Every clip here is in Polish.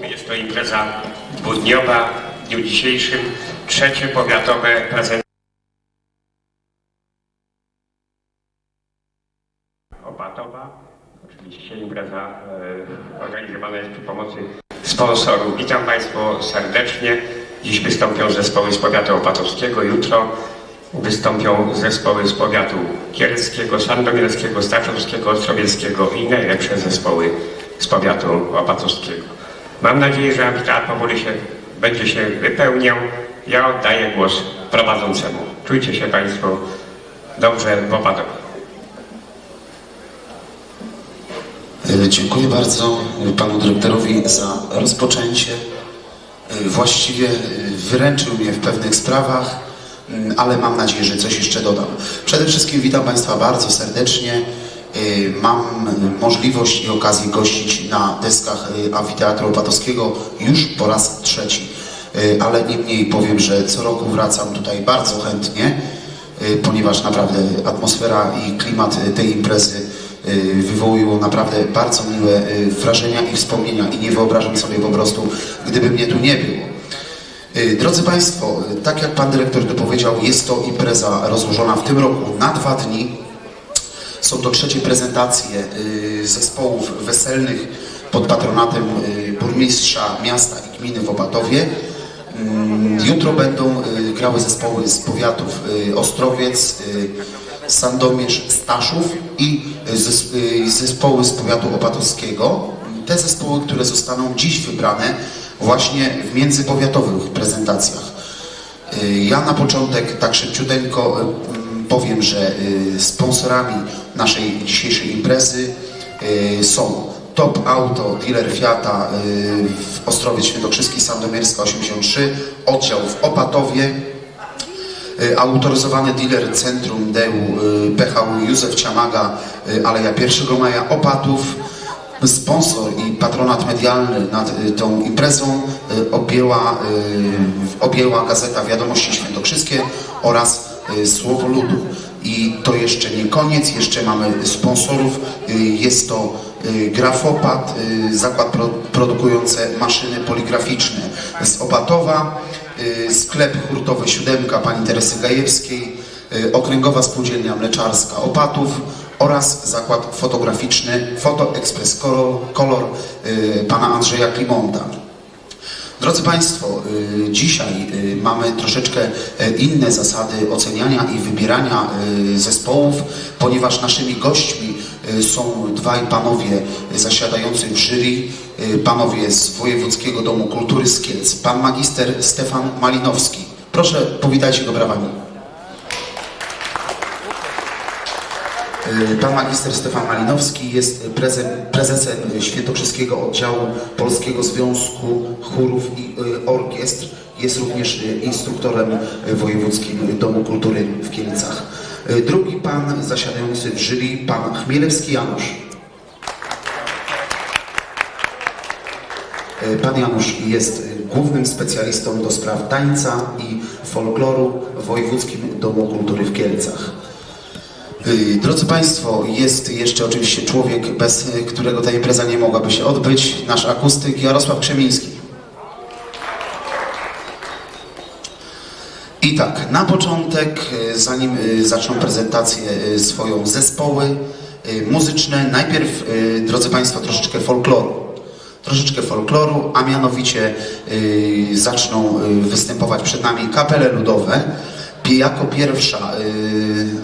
Jest to impreza dwudniowa. W dniu dzisiejszym trzecie powiatowe prezentacje. Opatowa. Oczywiście impreza e, organizowana jest przy pomocy sponsorów. Witam Państwa serdecznie. Dziś wystąpią zespoły z powiatu opatowskiego. Jutro wystąpią zespoły z powiatu kieleckiego, sandomierskiego, staczowskiego, ostrowieckiego i najlepsze zespoły z powiatu opatowskiego. Mam nadzieję, że habitat powoli się, będzie się wypełniał. Ja oddaję głos prowadzącemu. Czujcie się Państwo dobrze w. E, Dziękuję bardzo panu dyrektorowi za rozpoczęcie. E, Właściwie e, wyręczył mnie w pewnych sprawach, ale mam nadzieję, że coś jeszcze dodam. Przede wszystkim witam Państwa bardzo serdecznie. E, Mam możliwość i okazję gościć na deskach e, Amfiteatru Opatowskiego już po raz trzeci. E, Ale niemniej powiem, że co roku wracam tutaj bardzo chętnie, ponieważ naprawdę atmosfera i klimat tej imprezy y, wywołują naprawdę bardzo miłe y, wrażenia i wspomnienia i nie wyobrażam sobie po prostu, gdyby mnie tu nie było. Y, Drodzy Państwo, y, tak jak Pan Dyrektor tu powiedział, jest to impreza rozłożona w tym roku na dwa dni. Są to trzecie prezentacje y, zespołów weselnych pod patronatem y, burmistrza miasta i gminy w Opatowie. Mm, Jutro będą y, grały zespoły z powiatów Ostrowiec, Sandomierz, Staszów i zes- zespoły z powiatu opatowskiego. Te zespoły, które zostaną dziś wybrane właśnie w międzypowiatowych prezentacjach. Ja na początek tak szybciuteńko powiem, że y, sponsorami naszej dzisiejszej imprezy y, są Top Auto, dealer Fiata y, w Ostrowiec Świętokrzyski, Sandomierska 83, oddział w Opatowie, autoryzowany dealer Centrum Deu PHU Józef Ciamaga, Aleja 1 Maja Opatów, sponsor i patronat medialny nad tą imprezą objęła, objęła Gazeta Wiadomości Świętokrzyskie oraz Słowo Ludu. I to jeszcze nie koniec, jeszcze mamy sponsorów. Y, Jest to y, Grafopat, zakład pro, produkujący maszyny poligraficzne z Opatowa, sklep hurtowy Siódemka pani Teresy Gajewskiej, Okręgowa Spółdzielnia Mleczarska Opatów oraz zakład fotograficzny Foto Express Color, Color pana Andrzeja Klimonta. Drodzy Państwo, y, dzisiaj y, mamy troszeczkę y, inne zasady oceniania i wybierania y, zespołów, ponieważ naszymi gośćmi są dwaj panowie zasiadający w jury, panowie z Wojewódzkiego Domu Kultury z Kielc, pan magister Stefan Malinowski. Proszę, powitajcie go brawami. Pan magister Stefan Malinowski jest prezem, prezesem Świętokrzyskiego Oddziału Polskiego Związku Chórów i y, Orkiestr. Jest również y, instruktorem Wojewódzkim Domu Kultury w Kielcach. Drugi pan zasiadający w jury, pan Chmielewski Janusz. Pan Janusz jest głównym specjalistą do spraw tańca i folkloru w Wojewódzkim Domu Kultury w Kielcach. Y, Drodzy Państwo, jest jeszcze oczywiście człowiek, bez którego ta impreza nie mogłaby się odbyć, nasz akustyk Jarosław Krzemiński. I tak, na początek, y, zanim y, zaczną prezentację swoją zespoły muzyczne, najpierw, drodzy Państwo, troszeczkę folkloru. Troszeczkę folkloru, a mianowicie zaczną występować przed nami kapele ludowe. Jako pierwsza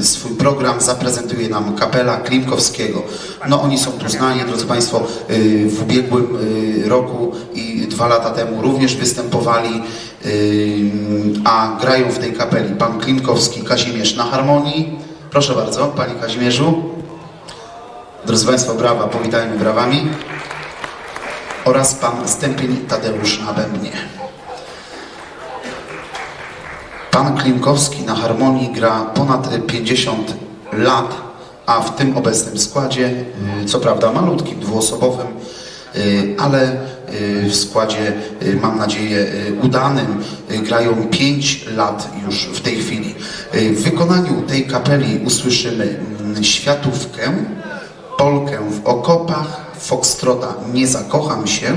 y, swój program zaprezentuje nam kapela Klimkowskiego. No oni są tu znani, drodzy Państwo, y, w ubiegłym y, roku i dwa lata temu również występowali, y, a grają w tej kapeli pan Klimkowski, Kazimierz na harmonii. Proszę bardzo, Panie Kazimierzu. Drodzy Państwo, brawa, powitajmy brawami. Oraz pan Stępień Tadeusz na bębnie. Pan Klimkowski na harmonii gra ponad 50 lat, a w tym obecnym składzie, y, co prawda malutkim, dwuosobowym, y, ale y, w składzie, mam nadzieję, udanym, grają 5 lat już w tej chwili. W wykonaniu tej kapeli usłyszymy mm, światówkę, Polkę w okopach, Foxtrota Nie zakocham się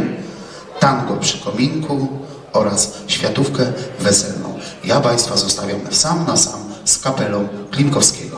tango przy kominku oraz światówkę weselną. Ja Państwa zostawiam sam na sam z kapelą Klimkowskiego.